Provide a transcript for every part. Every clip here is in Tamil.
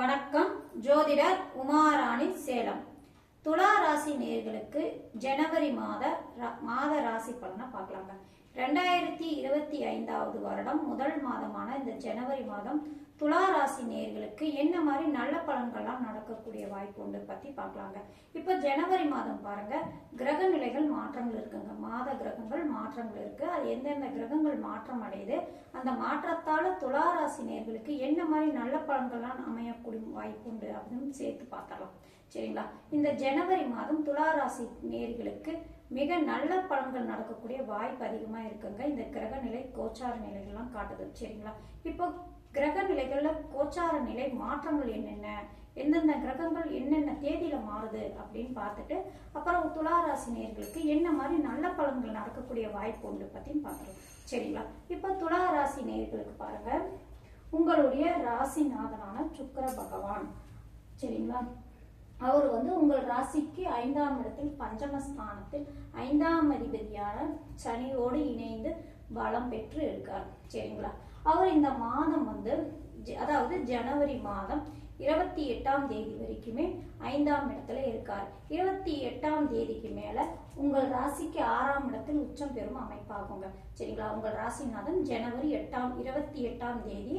வணக்கம். ஜோதிடர் உமாராணி சேலம். துலா ராசி நேர்களுக்கு ஜனவரி மாத ரா- மாத ராசி பலனை பார்க்கலாங்க. ரெண்டாயிரத்தி இருபத்தி ஐந்தாவது வருடம் முதல் மாதமான இந்த ஜனவரி மாதம் துலா ராசி நேர்களுக்கு என்ன மாதிரி நல்ல பலன்கள்லாம் நடக்கக்கூடிய வாய்ப்பு உண்டு பத்தி பார்க்கலாங்க. இப்போ ஜனவரி மாதம் பாருங்க கிரக நிலைகள் மாற்றங்கள் இருக்குங்க. மாத கிரகங்கள் மாற்றங்கள் இருக்கு. அது எந்தெந்த கிரகங்கள் மாற்றம் அடையுது அந்த மாற்றத்தால துலா ராசி நேர்களுக்கு என்ன மாதிரி நல்ல பலன்கள்லாம் அமையக்கூடிய வாய்ப்பு உண்டு அப்படின்னு சேர்த்து பார்த்தலாம் சரிங்களா? இந்த ஜனவரி மாதம் துலா ராசி நேர்களுக்கு மிக நல்ல பலன்கள் நடக்கக்கூடிய வாய்ப்பு அதிகமாக இருக்குங்க. இந்த கிரக நிலை கோச்சார நிலைகள்லாம் காட்டுது. சரிங்களா? இப்போ கிரக நிலைகளில் கோச்சார நிலை மாற்றங்கள் என்னென்ன? எந்தெந்த கிரகங்கள் என்னென்ன தேதியில் மாறுது அப்படின்னு பார்த்துட்டு அப்புறம் துளாராசி நேர்களுக்கு என்ன மாதிரி நல்ல பலன்கள் நடக்கக்கூடிய வாய்ப்பு உண்டு பற்றியும் பார்க்குறோம். சரிங்களா? இப்போ துளாராசி நேர்களுக்கு பாருங்கள் உங்களுடைய ராசிநாதனான சுக்கர பகவான். சரிங்களா? அவர் வந்து உங்கள் ராசிக்கு ஐந்தாம் இடத்தில் பஞ்சமஸ்தானத்தில் ஐந்தாம் அதிபதியான சனியோடு இணைந்து பலம் பெற்று இருக்கார். சரிங்களா? அவர் இந்த மாதம் வந்து அதாவது ஜனவரி மாதம் இருபத்தி எட்டாம் தேதி வரைக்குமே ஐந்தாம் இடத்துல இருக்கார். இருபத்தி எட்டாம் தேதிக்கு மேல உங்கள் ராசிக்கு ஆறாம் இடத்தில் உச்சம் பெறும் அமைப்பாகுங்க. சரிங்களா? உங்கள் ராசிநாதன் ஜனவரி எட்டாம் இருபத்தி எட்டாம் தேதி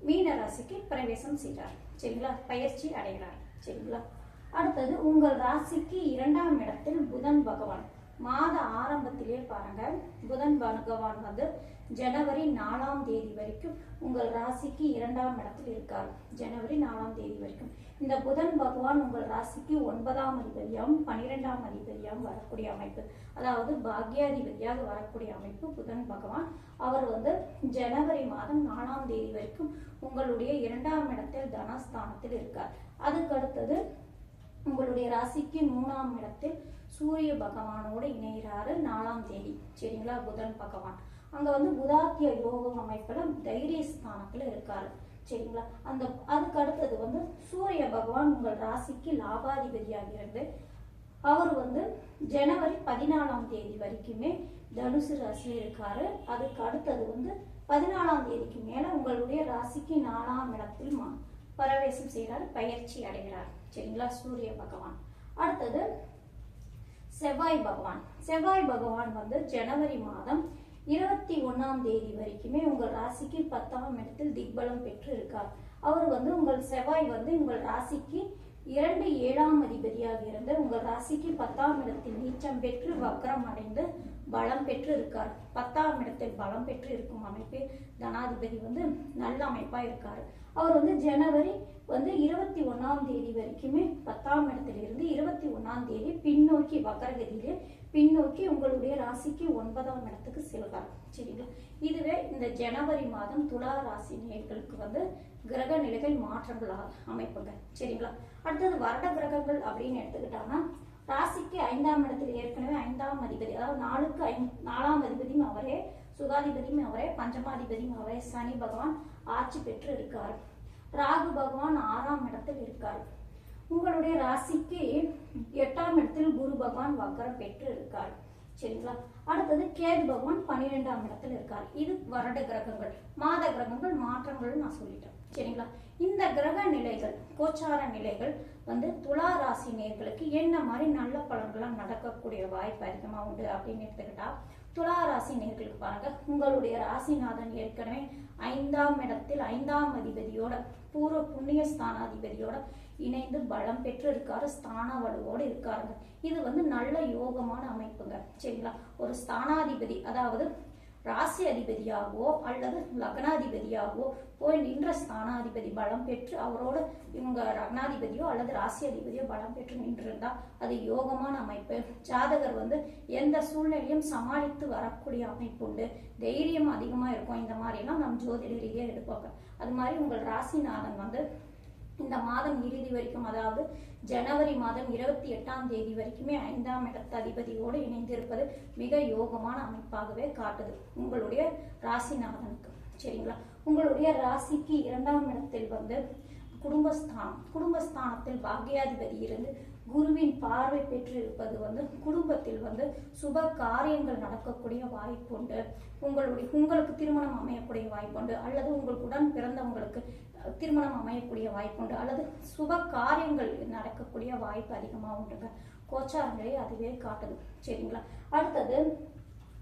மீன ராசிக்கு பிரவேசம் செய்கிறார். சரிங்களா? பயிற்சி அடைகிறார். சரிங்களா? அடுத்தது உங்கள் ராசிக்கு இரண்டாம் இடத்தில் புதன் பகவான். மாத ஆரம்பத்திலே பாருங்க புதன் பகவான் வந்து ஜனவரி நாலாம் தேதி வரைக்கும் உங்கள் ராசிக்கு இரண்டாம் இடத்தில் இருக்கார். ஜனவரி நாலாம் தேதி வரைக்கும். இந்த புதன் பகவான் உங்கள் ராசிக்கு ஒன்பதாம் அதிபதியாகவும் பனிரெண்டாம் அதிபதியாகவும் வரக்கூடிய அமைப்பு. அதாவது பாக்யாதிபதியாக வரக்கூடிய அமைப்பு புதன் பகவான். அவர் வந்து ஜனவரி மாதம் நாலாம் தேதி வரைக்கும் உங்களுடைய இரண்டாம் இடத்தில் தனஸ்தானத்தில் இருக்கார். அதுக்கு அடுத்தது உங்களுடைய ராசிக்கு மூணாம் இடத்தில் சூரிய பகவானோடு இணைகிறாரு நாலாம் தேதி. சரிங்களா? புதன் பகவான். அங்க வந்து புதாத்திய யோகம் அமைப்புல தைரிய ஸ்தானத்துல இருக்காரு. சரிங்களா? அந்த அதுக்கு அடுத்தது வந்து சூரிய பகவான் உங்கள் ராசிக்கு லாபாதிபதியாக இருந்து அவர் வந்து ஜனவரி பதினாலாம் தேதி வரைக்குமே தனுசு ராசியில் இருக்காரு. அதுக்கு அடுத்தது வந்து பதினாலாம் தேதிக்கு மேல உங்களுடைய ராசிக்கு நாலாம் இடத்தில் மா- பரவேசம் செய்கிறார் பயிற்சி அடைகிறார். சரிங்களா? சூரிய பகவான். அடுத்தது செவ்வாய் பகவான். செவ்வாய் பகவான் வந்து ஜனவரி மாதம் இருபத்தி ஒன்னாம் தேதி வரைக்குமே உங்கள் ராசிக்கு பத்தாம் இடத்தில் திக்பலம் பெற்று இருக்கார் அவர் வந்து உங்கள் செவ்வாய் வந்து உங்கள் ராசிக்கு இரண்டு ஏழாம் அதிபதியாக இருந்து உங்கள் ராசிக்கு பத்தாம் இடத்தில் நீச்சம் பெற்று வக்ரம் அடைந்து பலம் பெற்று இருக்கார் பத்தாம் இடத்தில் பலம் பெற்று இருக்கும் அமைப்பு தனாதிபதி வந்து நல்ல அமைப்பா இருக்காரு. அவர் வந்து ஜனவரி வந்து இருபத்தி ஒன்றாம் தேதி வரைக்குமே பத்தாம் இடத்துல இருந்து இருபத்தி ஒன்றாம் தேதி பின்னோக்கி வக்கரகதியிலே பின்னோக்கி உங்களுடைய ராசிக்கு ஒன்பதாம் இடத்துக்கு செல்வார். சரிங்களா? இதுவே இந்த ஜனவரி மாதம் துலா ராசி நேர்களுக்கு வந்து கிரக நிலைகள் மாற்றங்கள் அமைப்புங்க. சரிங்களா? அடுத்தது வருட கிரகங்கள் அப்படின்னு எடுத்துக்கிட்டாங்கன்னா ராசிக்கு ஐந்தாம் இடத்தில் ஏற்கனவே ஐந்தாம் அதிபதி அதாவது நாலுக்கு ஐ நாலாம் அதிபதியும் அவரே சுகாதிபதியும் அவரே பஞ்சமாதிபதியும் அவரே சனி பகவான் ஆட்சி பெற்று இருக்கார். ராகு பகவான் ஆறாம் இடத்தில் இருக்கார். உங்களுடைய ராசிக்கு எட்டாம் இடத்தில் குரு பகவான் வக்கரம் பெற்று இருக்கார். சரிங்களா? அடுத்தது கேது பகவான் பன்னிரெண்டாம் இடத்தில் இருக்கார். இது வருட கிரகங்கள் மாத கிரகங்கள் மாற்றங்கள் நான் சொல்லிட்டேன். சரிங்களா? இந்த கிரக நிலைகள் கோச்சார நிலைகள் வந்து துலா ராசி நேர்களுக்கு என்ன மாதிரி நல்ல பலன்கள்லாம் நடக்கக்கூடிய வாய்ப்பு அதிகமா உண்டு அப்படின்னு எடுத்துக்கிட்டா துலா ராசி நேர்களுக்கு பாருங்க. உங்களுடைய ராசிநாதன் ஏற்கனவே ஐந்தாம் இடத்தில் ஐந்தாம் அதிபதியோட பூர்வ புண்ணிய ஸ்தானாதிபதியோட இணைந்து பலம் பெற்று இருக்காரு ஸ்தான வலுவோடு இருக்காருங்க. இது வந்து நல்ல யோகமான அமைப்புங்க. சரிங்களா? ஒரு ஸ்தானாதிபதி அதாவது ராசி அதிபதியாகவோ அல்லது லக்னாதிபதியாகவோ போய் நின்ற ஸ்தானாதிபதி பலம் பெற்று அவரோட இவங்க லக்னாதிபதியோ அல்லது ராசி அதிபதியோ பலம் பெற்று நின்றிருந்தா அது யோகமான அமைப்பு. ஜாதகர் வந்து எந்த சூழ்நிலையும் சமாளித்து வரக்கூடிய அமைப்பு உண்டு. தைரியம் அதிகமா இருக்கும். இந்த மாதிரிலாம் நம் ஜோதிட எடுப்பாங்க. அது மாதிரி உங்கள் ராசிநாதன் வந்து இந்த மாதம் இறுதி வரைக்கும் அதாவது ஜனவரி மாதம் இருபத்தி எட்டாம் தேதி வரைக்குமே ஐந்தாம் இடத்த அதிபதியோடு இணைந்திருப்பது மிக யோகமான அமைப்பாகவே காட்டுது. உங்களுடைய ராசிநாதனுக்கு சரிங்களா? உங்களுடைய ராசிக்கு இரண்டாம் இடத்தில் வந்து குடும்பஸ்தானம். குடும்பஸ்தானத்தில் பாக்யாதிபதி இருந்து குருவின் பார்வை பெற்று இருப்பது வந்து குடும்பத்தில் வந்து சுப காரியங்கள் நடக்கக்கூடிய வாய்ப்புண்டு உங்களுடைய உங்களுக்கு திருமணம் அமையக்கூடிய வாய்ப்புண்டு அல்லது உங்களுக்குடன் பிறந்தவங்களுக்கு திருமணம் அமையக்கூடிய வாய்ப்புண்டு அல்லது சுப காரியங்கள் நடக்கக்கூடிய வாய்ப்பு அதிகமாக உண்டுங்க. கோச்சாரங்களே அதுவே காட்டுது. சரிங்களா? அடுத்தது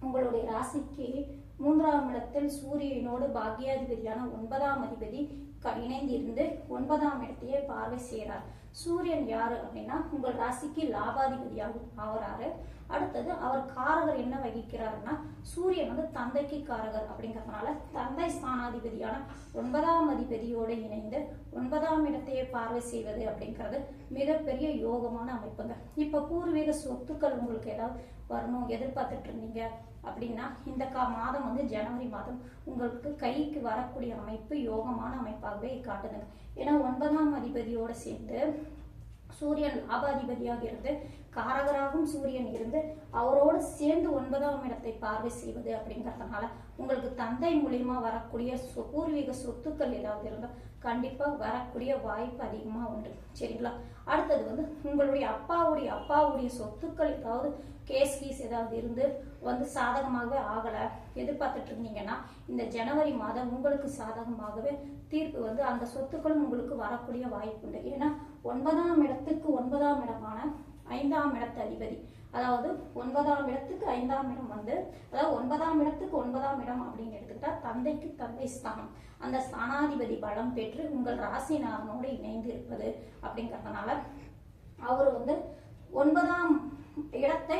உங்களுடைய ராசிக்கு மூன்றாம் இடத்தில் சூரியனோடு பாக்யாதிபதியான ஒன்பதாம் அதிபதி க- இணைந்திருந்து ஒன்பதாம் இடத்தையே பார்வை செய்கிறார். சூரியன் யாரு அப்படின்னா உங்கள் ராசிக்கு லாபாதிபதியாக ஆகிறாரு அடுத்தது அவர் காரகர் என்ன வகிக்கிறாருன்னா சூரியன் வந்து தந்தைக்கு காரகர் அப்படிங்கறதுனால தந்தை ஸ்தானாதிபதியான ஒன்பதாம் அதிபதியோடு இணைந்து ஒன்பதாம் இடத்தையே பார்வை செய்வது அப்படிங்கிறது மிகப்பெரிய யோகமான அமைப்புங்க. இப்ப பூர்வீக சொத்துக்கள் உங்களுக்கு ஏதாவது வரணும் எதிர்பார்த்துட்டு இருந்தீங்க அப்படின்னா இந்த கா மாதம் வந்து ஜனவரி மாதம் உங்களுக்கு கைக்கு வரக்கூடிய அமைப்பு யோகமான அமைப்பாகவே காட்டுதுங்க. ஏன்னா ஒன்பதாம் அதிபதியோடு சேர்ந்து சூரியன் லாபாதிபதியாக இருந்து காரகராகவும் சூரியன் இருந்து அவரோடு சேர்ந்து ஒன்பதாம் இடத்தை பார்வை செய்வது அப்படிங்கிறதுனால உங்களுக்கு தந்தை மூலியமா வரக்கூடிய சொ- பூர்வீக சொத்துக்கள் ஏதாவது இருந்தால் கண்டிப்பா வரக்கூடிய வாய்ப்பு அதிகமா உண்டு. சரிங்களா? அடுத்தது வந்து உங்களுடைய அப்பாவுடைய அப்பாவுடைய சொத்துக்கள் ஏதாவது கேஸ் கீஸ் ஏதாவது இருந்து வந்து சாதகமாகவே ஆகலை எதிர்பார்த்துட்டு இருந்தீங்கன்னா இந்த ஜனவரி மாதம் உங்களுக்கு சாதகமாகவே தீர்ப்பு வந்து அந்த சொத்துக்களும் உங்களுக்கு வரக்கூடிய வாய்ப்பு உண்டு. ஏன்னா ஒன்பதாம் இடத்துக்கு ஒன்பதாம் இடமான ஐந்தாம் இடத்து அதிபதி அதாவது ஒன்பதாம் இடத்துக்கு ஐந்தாம் இடம் வந்து அதாவது ஒன்பதாம் இடத்துக்கு ஒன்பதாம் இடம் அப்படின்னு எடுத்துக்கிட்டா தந்தைக்கு தந்தை ஸ்தானம். அந்த ஸ்தானாதிபதி பலம் பெற்று உங்கள் ராசிநாதனோடு இணைந்து இருப்பது அப்படிங்கறதுனால அவர் வந்து ஒன்பதாம் இடத்தை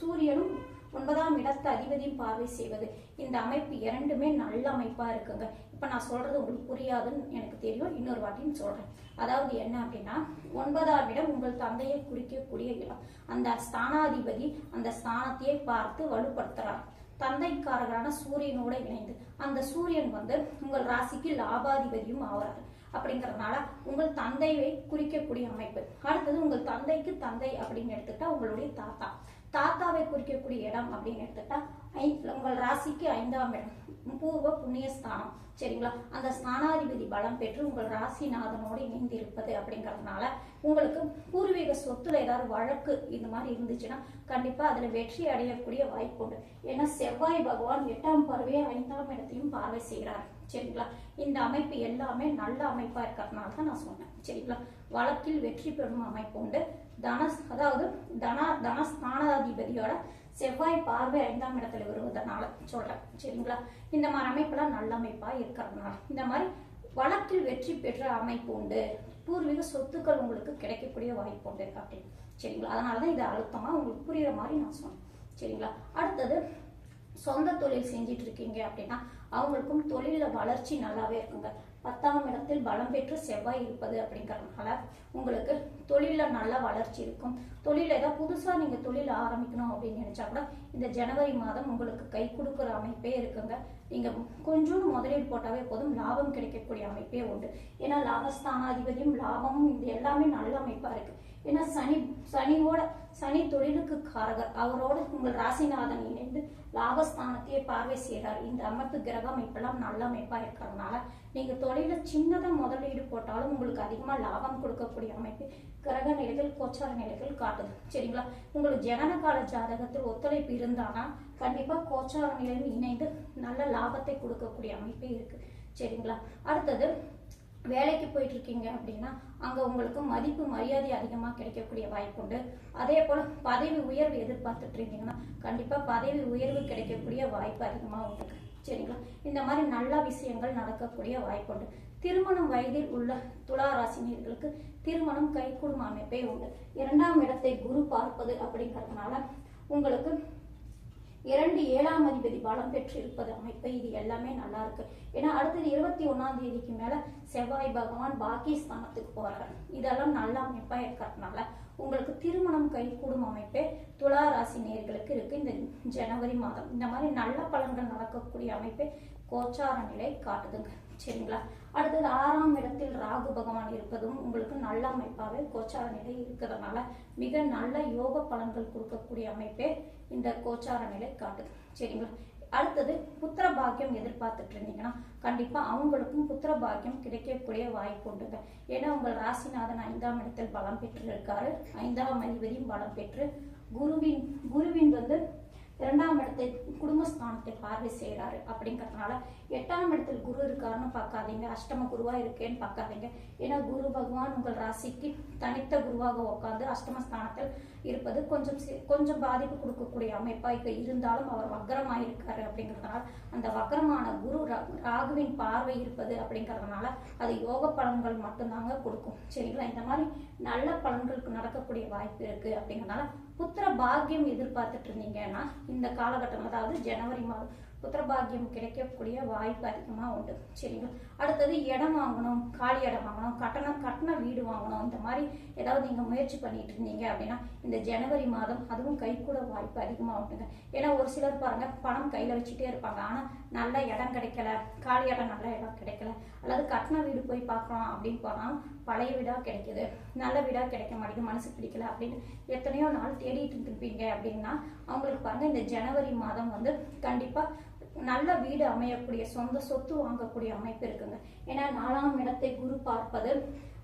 சூரியனும் ஒன்பதாம் இடத்து அதிபதியும் பார்வை செய்வது. இந்த அமைப்பு இரண்டுமே நல்ல அமைப்பா இருக்குங்க. இப்ப நான் சொல்றது உங்களுக்கு புரியாதுன்னு எனக்கு தெரியும். இன்னொரு வாட்டியும் சொல்றேன். அதாவது என்ன அப்படின்னா ஒன்பதாம் இடம் உங்கள் தந்தையை குறிக்கக்கூடிய இடம். அந்த ஸ்தானாதிபதி அந்த ஸ்தானத்தையே பார்த்து வலுப்படுத்துறார். தந்தைக்காரரான சூரியனோட இணைந்து. அந்த சூரியன் வந்து உங்கள் ராசிக்கு லாபாதிபதியும் ஆகிறார் அப்படிங்கறதுனால உங்கள் தந்தையை குறிக்கக்கூடிய அமைப்பு. அடுத்தது உங்கள் தந்தைக்கு தந்தை அப்படின்னு எடுத்துக்கிட்டா உங்களுடைய தாத்தா. தாத்தாவை குறிக்கக்கூடிய இடம் அப்படின்னு எடுத்துட்டா ஐ- உங்கள் ராசிக்கு ஐந்தாம் இடம். பூர்வ புண்ணிய ஸ்தானம். சரிங்களா? அந்த ஸ்தானாதிபதி பலம் பெற்று உங்கள் ராசிநாதனோடு இணைந்து இருப்பது அப்படிங்கறதுனால உங்களுக்கு பூர்வீக சொத்துல ஏதாவது வழக்கு இந்த மாதிரி இருந்துச்சுன்னா கண்டிப்பா அதுல வெற்றி அடையக்கூடிய வாய்ப்பு உண்டு. ஏன்னா செவ்வாய் பகவான் எட்டாம் பார்வையை ஐந்தாம் இடத்தையும் பார்வை செய்கிறார் சரிங்களா? இந்த அமைப்பு எல்லாமே நல்ல அமைப்பா இருக்கிறதுனால தான் நான் சொன்னேன். சரிங்களா? வழக்கில் வெற்றி பெறும் அமைப்பு உண்டு. தனஸ் அதாவது தன தனஸ்தானாதிபதியோட செவ்வாய் பார்வை ஐந்தாம் இடத்துல வருவதனால சொல்றேன். சரிங்களா? இந்த மாதிரி அமைப்புலாம் நல்ல அமைப்பா இருக்கிறதுனால. இந்த மாதிரி வழக்கில் வெற்றி பெற்ற அமைப்பு உண்டு. பூர்வீக சொத்துக்கள் உங்களுக்கு கிடைக்கக்கூடிய வாய்ப்பு உண்டு அப்படின்னு. சரிங்களா? அதனாலதான் இது அழுத்தமா உங்களுக்கு புரியுற மாதிரி நான் சொன்னேன். சரிங்களா? அடுத்தது சொந்த தொழில் செஞ்சிட்டு இருக்கீங்க அப்படின்னா அவங்களுக்கும் தொழில வளர்ச்சி நல்லாவே இருக்குங்க. பத்தாம் இடத்தில் பலம் பெற்று செவ்வாய் இருப்பது அப்படிங்கறதுனால உங்களுக்கு தொழில நல்ல வளர்ச்சி இருக்கும். தொழில ஏதாவது புதுசா நீங்க தொழில் ஆரம்பிக்கணும் அப்படின்னு நினைச்சா கூட இந்த ஜனவரி மாதம் உங்களுக்கு கை கொடுக்குற அமைப்பே இருக்குங்க. நீங்க கொஞ்சோண்டு முதலீடு போட்டாவே போதும் லாபம் கிடைக்கக்கூடிய அமைப்பே உண்டு. ஏன்னா லாபஸ்தானாதிபதியும் லாபமும் இது எல்லாமே நல்ல அமைப்பா இருக்கு. ஏன்னா சனி சனியோட சனி தொழிலுக்கு காரகர். அவரோட உங்கள் ராசிநாதன் இணைந்து லாபஸ்தானத்தையே பார்வை செய்கிறார். இந்த அமைப்பு கிரக அமைப்பெல்லாம் நல்ல அமைப்பாக இருக்கிறதுனால நீங்கள் தொழில சின்னதாக முதலீடு போட்டாலும் உங்களுக்கு அதிகமாக லாபம் கொடுக்கக்கூடிய அமைப்பு கிரக நிலைகள் கோச்சார நிலைகள் காட்டுது. சரிங்களா? உங்களுக்கு ஜனன கால ஜாதகத்தில் ஒத்துழைப்பு இருந்தானா கண்டிப்பாக கோச்சார நிலையில் இணைந்து நல்ல லாபத்தை கொடுக்கக்கூடிய அமைப்பே இருக்குது சரிங்களா? அடுத்தது வேலைக்கு போயிட்டு இருக்கீங்க அப்படின்னா அங்க உங்களுக்கு மதிப்பு மரியாதை அதிகமாக கிடைக்கக்கூடிய வாய்ப்பு உண்டு. அதே போல பதவி உயர்வு எதிர்பார்த்துட்டு இருந்தீங்கன்னா கண்டிப்பா பதவி உயர்வு கிடைக்கக்கூடிய வாய்ப்பு அதிகமாக உண்டு. சரிங்களா? இந்த மாதிரி நல்ல விஷயங்கள் நடக்கக்கூடிய வாய்ப்பு உண்டு. திருமணம் வயதில் உள்ள துலா ராசினியர்களுக்கு திருமணம் கைகூடும் அமைப்பே உண்டு. இரண்டாம் இடத்தை குரு பார்ப்பது அப்படிங்கிறதுனால உங்களுக்கு இரண்டு ஏழாம் அதிபதி பலம் பெற்று இருப்பது அமைப்பு. இது எல்லாமே நல்லா இருக்கு. ஏன்னா அடுத்தது இருபத்தி ஒன்னாம் தேதிக்கு மேல செவ்வாய் பகவான் பாகிஸ்தானத்துக்கு போறாரு. இதெல்லாம் நல்ல அமைப்பா இருக்கிறதுனால உங்களுக்கு திருமணம் கைகூடும் அமைப்பே துலா ராசி நேர்களுக்கு இருக்கு. இந்த ஜனவரி மாதம். இந்த மாதிரி நல்ல பலன்கள் நடக்கக்கூடிய அமைப்பே கோச்சார நிலை காட்டுதுங்க. சரிங்களா? அடுத்தது ஆறாம் இடத்தில் ராகு பகவான் இருப்பதும் உங்களுக்கு நல்ல அமைப்பாகவே கோச்சார நிலை இருக்கிறதுனால மிக நல்ல யோக பலன்கள் கொடுக்கக்கூடிய அமைப்பே இந்த கோச்சார நிலை காட்டுது சரிங்களா? அடுத்தது புத்திர பாக்கியம் எதிர்பார்த்துட்டு இருந்தீங்கன்னா கண்டிப்பா அவங்களுக்கும் புத்திர பாக்கியம் கிடைக்கக்கூடிய வாய்ப்பு உண்டுங்க. ஏன்னா உங்கள் ராசிநாதன் ஐந்தாம் இடத்தில் பலம் பெற்று இருக்காரு ஐந்தாம் அதிபதியும் பலம் பெற்று குருவின் குருவின் வந்து இரண்டாம் இடத்தை குடும்பஸ்தானத்தை பார்வை செய்கிறாரு அப்படிங்கறதுனால எட்டாம் இடத்தில் குரு இருக்காருன்னு பார்க்காதீங்க. அஷ்டம குருவா இருக்கேன்னு பார்க்காதீங்க. ஏன்னா குரு பகவான் உங்கள் ராசிக்கு தனித்த குருவாக உட்காந்து அஷ்டமஸ்தானத்தில் இருப்பது கொஞ்சம் கொஞ்சம் பாதிப்பு கொடுக்கக்கூடிய அமைப்பாக இப்போ இருந்தாலும் அவர் வக்கரமாக இருக்காரு அப்படிங்கறதுனால அந்த வக்கரமான குரு ரா- ராகுவின் பார்வை இருப்பது அப்படிங்கறதுனால அது யோக பலன்கள் மட்டும்தாங்க கொடுக்கும். சரிங்களா? இந்த மாதிரி நல்ல பலன்களுக்கு நடக்கக்கூடிய வாய்ப்பு இருக்கு அப்படிங்கிறதுனால புத்திர பாக்கியம் எதிர்பார்த்துட்டு இருந்தீங்கன்னா இந்த காலகட்டம் அதாவது ஜனவரி மாதம் புத்திர பாக்கியம் கிடைக்கக்கூடிய வாய்ப்பு அதிகமாக உண்டு. சரிங்களா? அடுத்தது இடம் வாங்கணும் காலி இடம் வாங்கணும் கட்டணம் கட்டின வீடு வாங்கணும். இந்த மாதிரி ஏதாவது நீங்கள் முயற்சி பண்ணிட்டு இருந்தீங்க அப்படின்னா இந்த ஜனவரி மாதம் அதுவும் கைகூட வாய்ப்பு அதிகமாக உண்டுங்க. ஏன்னா ஒரு சிலர் பாருங்க பணம் கையில் வச்சுட்டே இருப்பாங்க. ஆனால் நல்ல இடம் கிடைக்கல காலி இடம் நல்ல இடம் கிடைக்கல அல்லது கட்டின வீடு போய் பார்க்கலாம் அப்படின்னு போனாலும் பழைய வீடா கிடைக்குது நல்ல வீடா கிடைக்க மாட்டேங்குது மனசு பிடிக்கல அப்படின்னு எத்தனையோ நாள் தேடிட்டு இருந்திருப்பீங்க அப்படின்னா அவங்களுக்கு பாருங்க இந்த ஜனவரி மாதம் வந்து கண்டிப்பா நல்ல வீடு அமையக்கூடிய சொந்த சொத்து வாங்கக்கூடிய அமைப்பு இருக்குங்க. ஏன்னா நாலாம் இடத்தை குரு பார்ப்பது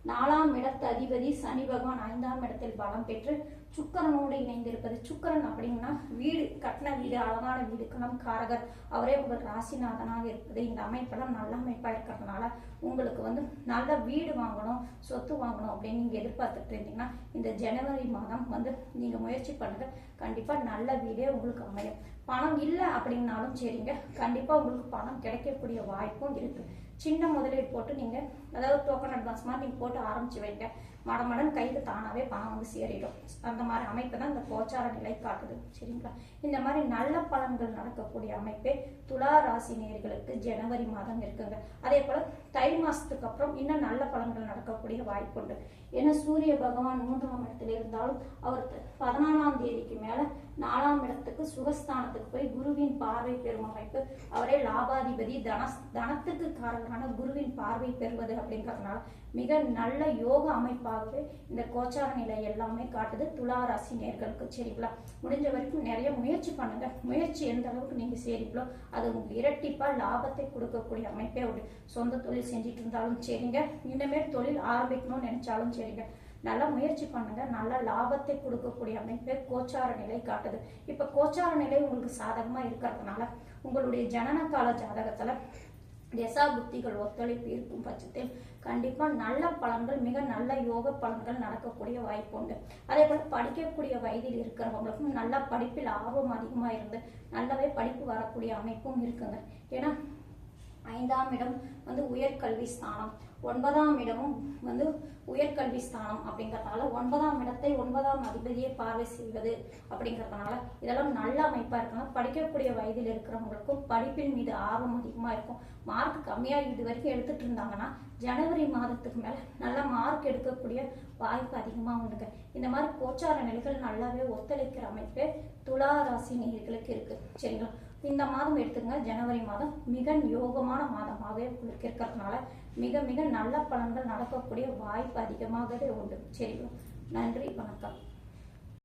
நாலாம் இடத்து அதிபதி சனி பகவான் ஐந்தாம் இடத்தில் பலம் பெற்று சுக்கரனோடு இணைந்திருப்பது. சுக்கரன் அப்படின்னா வீடு கட்டின வீடு அழகான வீடுக்கெல்லாம் காரகர். அவரே உங்கள் ராசிநாதனாக இருப்பது. இந்த அமைப்பெல்லாம் நல்ல அமைப்பாக இருக்கிறதுனால உங்களுக்கு வந்து நல்ல வீடு வாங்கணும் சொத்து வாங்கணும் அப்படின்னு நீங்கள் எதிர்பார்த்துட்டு இருந்தீங்கன்னா இந்த ஜனவரி மாதம் வந்து நீங்கள் முயற்சி பண்ணுறது கண்டிப்பாக நல்ல வீடே உங்களுக்கு அமையும். பணம் இல்லை அப்படின்னாலும் சரிங்க. கண்டிப்பாக உங்களுக்கு பணம் கிடைக்கக்கூடிய வாய்ப்பும் இருக்குது சின்ன முதலீடு போட்டு நீங்கள் அதாவது டோக்கன் அட்வான்ஸ் மாதிரி நீங்கள் போட்டு ஆரம்பிச்சு வைங்க. மடமடன் கைக்கு தானாகவே பணம் வந்து சேரிடும். அந்த மாதிரி அமைப்பு தான் இந்த கோச்சார நிலை காட்டுது சரிங்களா? இந்த மாதிரி நல்ல பலன்கள் நடக்கக்கூடிய அமைப்பே துலா ராசி நேர்களுக்கு ஜனவரி மாதம் இருக்குங்க. அதே போல தை மாசத்துக்கு அப்புறம் இன்னும் நல்ல பலன்கள் நடக்கக்கூடிய வாய்ப்புண்டு. ஏன்னா சூரிய பகவான் மூன்றாம் இடத்துல இருந்தாலும் அவர் பதினாலாம் தேதிக்கு மேல நாலாம் இடத்துக்கு சுகஸ்தானத்துக்கு போய் குருவின் பார்வை பெறும் அமைப்பு. அவரே லாபாதிபதி தன தனத்துக்கு காரணமான குருவின் பார்வை பெறுவது அப்படிங்கிறதுனால மிக நல்ல யோக அமைப்பாகவே இந்த கோச்சார நிலை எல்லாமே காட்டுது. துலா ராசி நேர்களுக்கு. சரிங்களா முடிஞ்ச வரைக்கும் நிறைய முயற்சி பண்ணுங்க. முயற்சி எந்த அளவுக்கு நீங்க சேரிங்களோ அது உங்களுக்கு இரட்டிப்பா லாபத்தை கொடுக்கக்கூடிய அமைப்பே உண்டு. சொந்த தொழில் செஞ்சுட்டு இருந்தாலும் சரிங்க. இனிமேல் தொழில் ஆரம்பிக்கணும்னு நினைச்சாலும் சரிங்க. நல்லா முயற்சி பண்ணுங்க. நல்ல லாபத்தை கொடுக்கக்கூடிய அமைப்பை கோச்சார நிலை காட்டுது. இப்ப கோச்சார நிலை உங்களுக்கு சாதகமா இருக்கிறதுனால உங்களுடைய ஜனன கால ஜாதகத்துல திசா புத்திகள் ஒத்துழைப்பு இருக்கும் பட்சத்தில் கண்டிப்பா நல்ல பலன்கள் மிக நல்ல யோக பலன்கள் நடக்கக்கூடிய வாய்ப்பு உண்டு. அதே போல படிக்கக்கூடிய வயதில் இருக்கிறவங்களுக்கும் நல்ல படிப்பில் ஆர்வம் அதிகமா இருந்து நல்லாவே படிப்பு வரக்கூடிய அமைப்பும் இருக்குங்க. ஏன்னா ஐந்தாம் இடம் வந்து உயர்கல்வி ஸ்தானம். ஒன்பதாம் இடமும் வந்து உயர்கல்வி ஸ்தானம் அப்படிங்கறதுனால ஒன்பதாம் இடத்தை ஒன்பதாம் அதிபதியை பார்வை செய்வது அப்படிங்கறதுனால இதெல்லாம் நல்ல அமைப்பா இருக்கணும். படிக்கக்கூடிய வயதில் இருக்கிறவங்களுக்கும் படிப்பின் மீது ஆர்வம் அதிகமா இருக்கும். மார்க் கம்மியா இது வரைக்கும் எடுத்துட்டு இருந்தாங்கன்னா ஜனவரி மாதத்துக்கு மேல நல்ல மார்க் எடுக்கக்கூடிய வாய்ப்பு அதிகமா உண்டுங்க இந்த மாதிரி கோச்சார நிலைகள் நல்லாவே ஒத்துழைக்கிற அமைப்பே துலா ராசி நேயர்களுக்கு இருக்கு. சரிங்களா? இந்த மாதம் எடுத்துங்க ஜனவரி மாதம் மிக யோகமான மாதமாகவே உங்களுக்கு இருக்கிறதுனால மிக மிக நல்ல பலன்கள் நடக்கக்கூடிய வாய்ப்பு அதிகமாகவே உண்டு. சரிங்களா? நன்றி வணக்கம்.